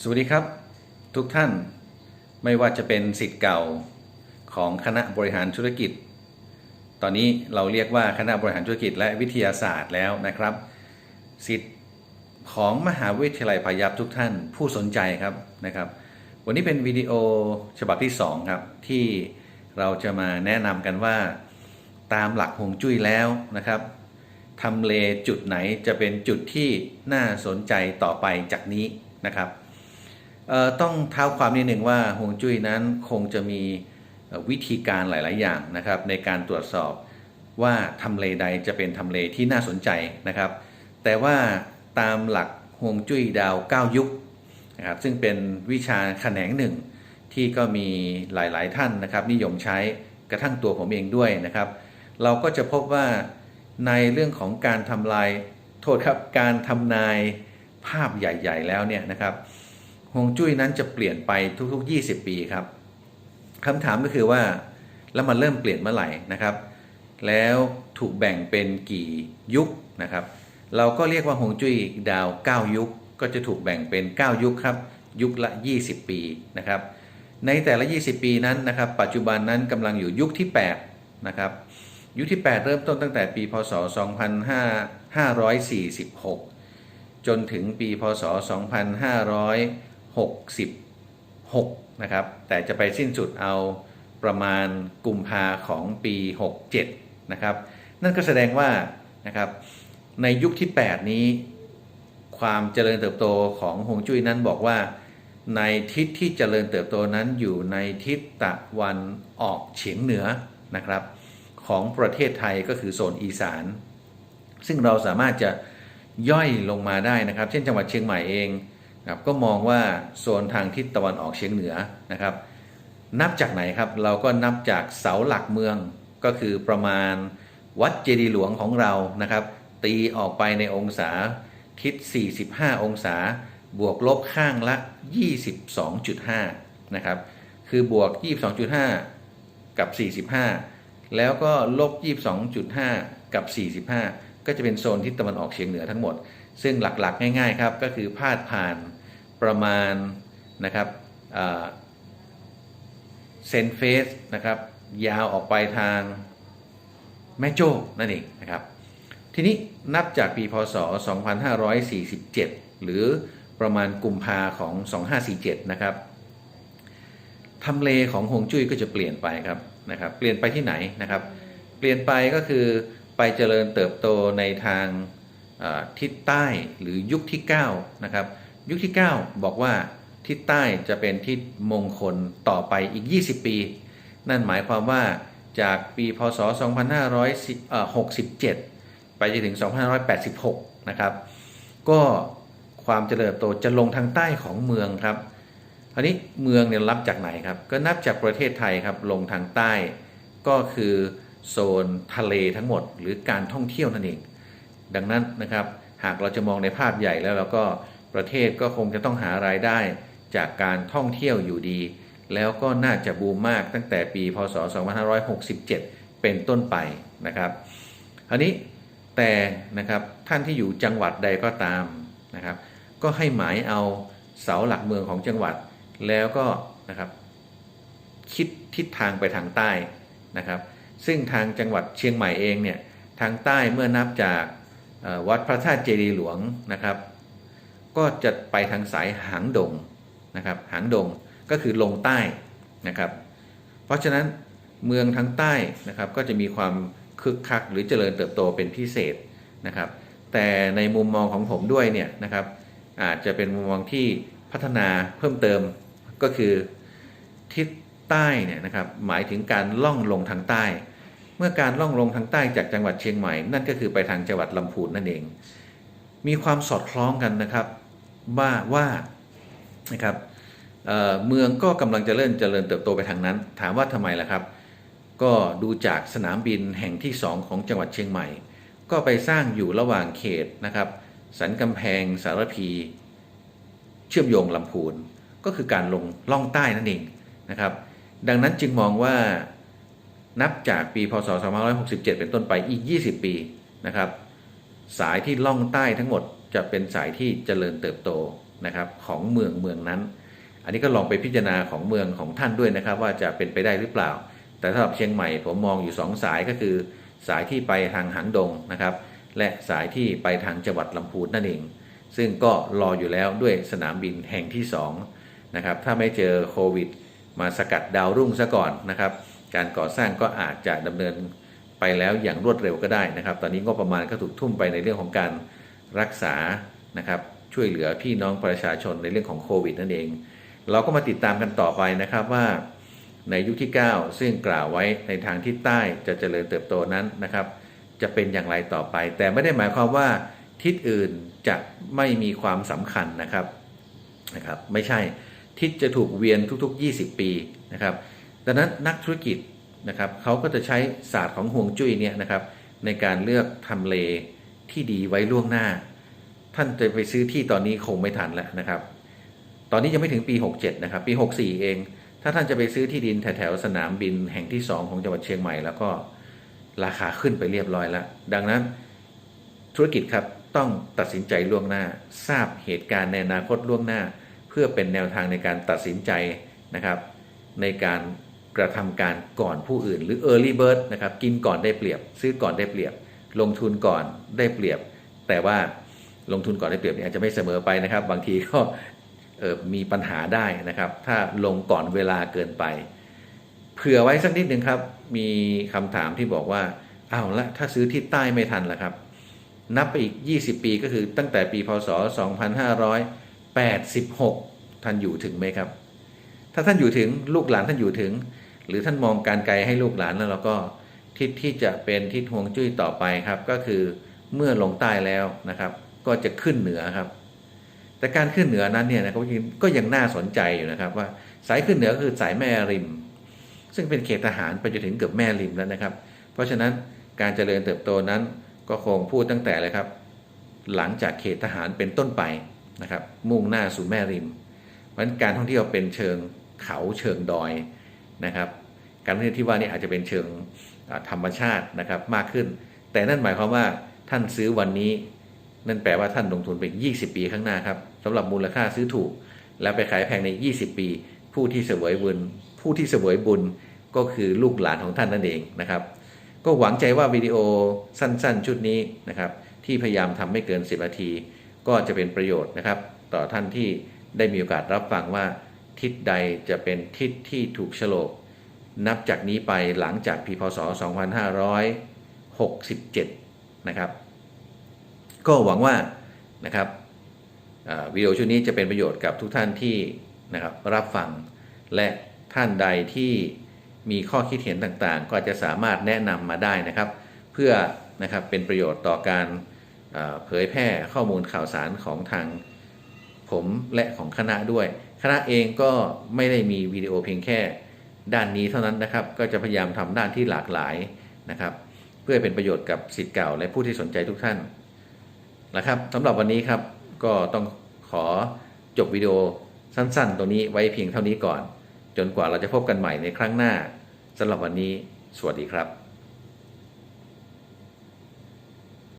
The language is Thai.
สวัสดีครับ ทุกท่านไม่ว่าจะเป็นสิทธิ์เก่าของคณะบริหารธุรกิจ ตอนนี้เราเรียกว่าคณะบริหารธุรกิจและวิทยาศาสตร์แล้วนะครับ สิทธิ์ของมหาวิทยาลัยพายัพทุกท่านผู้สนใจครับนะครับ วันนี้เป็นวิดีโอฉบับที่2ครับที่เราจะมาแนะนำกันว่า ตามหลักฮวงจุ้ยแล้วนะครับทำเลจุดไหนจะเป็นจุดที่น่าสนใจต่อไปจากนี้นะครับ ต้องเท้าความนิดหนึ่งว่าฮวงจุ้ยนั้นคงจะมีวิธีการหลาย ๆ อย่างนะครับ ในการตรวจสอบว่าทำเลใดจะเป็นทำเลที่น่าสนใจนะครับ แต่ว่าตามหลักฮวงจุ้ยดาว 9 ยุคนะครับซึ่งเป็นวิชาแขนงหนึ่งที่ก็มีหลาย ๆ ท่านนะครับ นิยมใช้กระทั่งตัวผมเองด้วยนะครับ เราก็จะพบว่าในเรื่องของการทำลายโทษครับการทำนายภาพใหญ่ ๆ แล้วเนี่ยนะครับ ฮวงจุ้ยนั้นจะเปลี่ยนไปทุก ๆ 20 ปีครับคำถามก็คือว่าแล้วมันเริ่มเปลี่ยนเมื่อไหร่นะครับ แล้วถูกแบ่งเป็นกี่ยุคนะครับ เราก็เรียกว่าฮวงจุ้ยดาว 9 ยุค ก็จะถูกแบ่งเป็น 9 ยุคครับ ยุคละ 20 ปีนะครับ ในแต่ละ 20 ปีนั้นนะครับ ปัจจุบันนั้นกำลังอยู่ยุคที่8นะครับยุคที่ 8 เริ่มต้นตั้งแต่ปี พศ 2546 จนถึงปี พศ 66 นะครับ แต่จะไปสิ้นสุดเอาประมาณกุมภาของปี 67 นะครับ นั่นก็แสดงว่านะครับในยุคที่ 8 นี้ ความเจริญเติบโตของฮวงจุ้ยนั้นบอกว่า ในทิศที่เจริญเติบโตนั้นอยู่ในทิศตะวันออกเฉียงเหนือนะครับ ของประเทศไทยก็คือโซนอีสาน ซึ่งเราสามารถจะย่อยลงมาได้นะครับ เช่นจังหวัดเชียงใหม่เอง ครับก็มองว่าโซนทางทิศตะวันออกเฉียงเหนือนะครับ นับจากไหนครับเราก็นับจากเสาหลักเมืองก็คือประมาณวัดเจดีย์หลวงของเรานะครับ ตีออกไปในองศาทิศ 45 องศา บวกลบข้างละ 22.5 นะครับ คือบวก 22.5 กับ 45 แล้วก็ลบ 22.5 กับ 45 ก็จะเป็นโซนทิศตะวันออกเฉียงเหนือทั้งหมด ซึ่งหลักๆ ง่ายๆครับก็คือพาดผ่านประมาณนะครับเซนเฟสนะครับยาวออกไปทางแม่โจ้นั่นเองนะครับทีนี้นับจากปีพศ 2547 หรือประมาณกุมภาของ 2547 นะครับทำเลของฮวงจุ้ยก็จะเปลี่ยนไปครับนะครับ เปลี่ยนไปที่ไหนนะครับ เปลี่ยนไปก็คือ เจริญเติบโตในทางทิศใต้หรือยุคที่9นะครับยุคที่ 9 บอกว่าทิศใต้จะเป็นทิศมงคลต่อไปอีก 20 ปี นั่นหมายความว่าจากปีพศ 2567 ไปจนถึง 2586 นะครับ ก็ความเจริญเติบโตจะลงทางใต้ของเมืองครับคราวนี้เมืองเนี่ยรับจากไหนครับ ก็นับจากประเทศไทยครับลงทางใต้ ก็คือ โซนทะเลทั้งหมด หรือการท่องเที่ยวนั่นเอง ดังนั้นนะครับหากเราจะมองในภาพใหญ่แล้วเราก็ประเทศก็คงจะต้องหารายได้จากการท่องเที่ยวอยู่ดี แล้วก็น่าจะบูมมากตั้งแต่ปี พศ 2567 เป็นต้นไปนะครับคราวนี้แต่นะครับท่านที่อยู่จังหวัดใดก็ตามนะครับ ก็ให้หมายเอาเสาหลักเมืองของจังหวัดแล้วก็นะครับคิดทิศทางไปทางใต้นะครับ ซึ่งทางจังหวัดเชียงใหม่เองเนี่ยทางใต้เมื่อนับจากวัดพระธาตุเจดีหลวงนะครับ ก็จะไปทางสายหางดงนะครับหางดงก็คือลงใต้นะครับ เพราะฉะนั้นเมืองทางใต้นะครับก็จะมีความคึกคักหรือเจริญเติบโตเป็นพิเศษนะครับ แต่ในมุมมองของผมด้วยเนี่ยนะครับ อาจจะเป็นมุมมองที่พัฒนาเพิ่มเติมก็คือทิศใต้เนี่ยนะครับหมายถึงการล่องลงทางใต้ มื่อการล่องลงทางใต้จากจังหวัดเชียงใหม่ นั่นก็คือไปทางจังหวัดลำพูนนั่นเอง มีความสอดคล้องกันนะครับว่าว่านะครับเเมืองก็กำลังจะเริ่มเจริญเติบโตไปทางนั้น ถามว่าทำไมล่ะครับ ก็ดูจากสนามบินแห่งที่ 2 ของจังหวัดเชียงใหม่ ก็ไปสร้างอยู่ระหว่างเขตนะครับ สันกำแพงสารพี เชื่อมโยงลำพูน ก็คือการลงล่องใต้นั่นเองนะครับ ดังนั้นจึงมองว่า นับจากปีพศ 2567 เป็นต้นไปอีก 20 ปีนะครับ สายที่ล่องใต้ทั้งหมดจะเป็นสายที่เจริญเติบโตนะครับของเมืองเมืองนั้น อันนี้ก็ลองไปพิจารณาของเมืองของท่านด้วยนะครับ ว่าจะเป็นไปได้หรือเปล่า แต่สำหรับเชียงใหม่ผมมองอยู่ 2 สายก็คือสายที่ไปทางหางดงนะครับ และสายที่ไปทางจังหวัดลำพูนนั่นเอง ซึ่งก็รออยู่แล้วด้วยสนามบินแห่งที่2นะครับถ้าไม่เจอโควิด มาสกัดดาวรุ่งซะก่อนนะครับ การก่อสร้างก็อาจจะดำเนินไปแล้วอย่างรวดเร็วก็ได้นะครับ ตอนนี้งบประมาณก็ถูกทุ่มไปในเรื่องของการรักษานะครับช่วยเหลือพี่น้องประชาชนในเรื่องของโควิดนั่นเอง เราก็มาติดตามกันต่อไปนะครับว่าในยุคที่ 9 ซึ่งกล่าวไว้ในทางทิศใต้จะเจริญเติบโตนั้นนะครับ จะเป็นอย่างไรต่อไป แต่ไม่ได้หมายความว่าทิศอื่นจะไม่มีความสำคัญนะครับนะครับ ไม่ใช่ทิศจะถูกเวียนทุก ๆ 20 ปีนะครับ ดังนั้นนักธุรกิจนะครับเขาก็จะใช้ศาสตร์ของห่วงจุ้ยเนี่ยนะครับในการเลือกทำเลที่ดีไว้ล่วงหน้า ท่านจะไปซื้อที่ตอนนี้คงไม่ทันแล้วนะครับ ตอนนี้ยังไม่ถึงปี 67 นะครับ ปี 64 เอง ถ้าท่านจะไปซื้อที่ดินแถวๆสนามบินแห่งที่ 2 ของจังหวัดเชียงใหม่ แล้วก็ราคาขึ้นไปเรียบร้อยแล้ว ดังนั้นธุรกิจครับต้องตัดสินใจล่วงหน้า ทราบเหตุการณ์ในอนาคตล่วงหน้า เพื่อเป็นแนวทางในการตัดสินใจนะครับ ในการ กระทำการก่อนผู้อื่น หรือ early bird นะครับกินก่อนได้เปรียบ ซื้อก่อนได้เปรียบ ลงทุนก่อนได้เปรียบ แต่ว่าลงทุนก่อนได้เปรียบเนี่ยอาจจะไม่เสมอไปนะครับ บางทีก็มีปัญหาได้นะครับ ถ้าลงก่อนเวลาเกินไป เผื่อไว้สักนิดหนึ่งครับ มีคำถามที่บอกว่าอ้าวละถ้าซื้อที่ใต้ไม่ทันล่ะครับ นับไปอีก 20 ปีก็คือตั้งแต่ปีพศ 2586 ท่านอยู่ถึงไหมครับ ถ้าท่านอยู่ถึงลูกหลานท่านอยู่ถึง หรือท่านมองการไกลให้ลูกหลานแล้วเราก็ทิศที่จะเป็นทิศห่วงจุ้ยต่อไปครับ ก็คือเมื่อลงใต้แล้วนะครับ ก็จะขึ้นเหนือครับ แต่การขึ้นเหนือนั้นเนี่ยนะครับก็ยังน่าสนใจอยู่นะครับ ว่าสายขึ้นเหนือคือสายแม่ริม ซึ่งเป็นเขตทหารไปจนถึงเกือบแม่ริมแล้วนะครับ เพราะฉะนั้นการเจริญเติบโตนั้นก็คงพูดตั้งแต่เลยครับ หลังจากเขตทหารเป็นต้นไปนะครับ มุ่งหน้าสู่แม่ริมเพราะฉะนั้นการท่องเที่ยวเป็นเชิง เขาเชิงดอยนะครับ การท่องเที่ยวที่ว่านี่อาจจะเป็นเชิงธรรมชาตินะครับมากขึ้น แต่นั่นหมายความว่าท่านซื้อวันนี้ นั่นแปลว่าท่านลงทุนไป 20 ปีข้างหน้าครับสำหรับมูลค่าซื้อถูก แล้วไปขายแพงใน 20 ปี ผู้ที่เสวยบุญ ผู้ที่เสวยบุญก็คือลูกหลานของท่านนั่นเองนะครับ ก็หวังใจว่าวิดีโอสั้นๆ ชุดนี้นะครับ ที่พยายามทำไม่เกิน 10 นาที ก็จะเป็นประโยชน์นะครับ ต่อท่านที่ได้มีโอกาสรับฟังว่า ทิศใดจะเป็นทิศที่ถูกโฉลก นับจากนี้ไปหลังจากปีพศ 2567 นะครับ ก็หวังว่านะครับวิดีโอชุดนี้จะเป็นประโยชน์กับทุกท่านที่นะครับรับฟัง และท่านใดที่มีข้อคิดเห็นต่างๆ ก็จะสามารถแนะนำมาได้นะครับ เพื่อนะครับเป็นประโยชน์ต่อการเผยแพร่ข้อมูลข่าวสารของทางผมและของคณะด้วย คณะเองก็ไม่ได้มีวิดีโอเพียงแค่ด้านนี้เท่านั้นนะครับ ก็จะพยายามทำด้านที่หลากหลายนะครับ เพื่อเป็นประโยชน์กับสิทธิ์เก่าและผู้ที่สนใจทุกท่านนะครับสำหรับวันนี้ครับก็ต้องขอจบวิดีโอสั้นๆตรงนี้ไว้เพียงเท่านี้ก่อน จนกว่าเราจะพบกันใหม่ในครั้งหน้าสำหรับวันนี้ สวัสดีครับ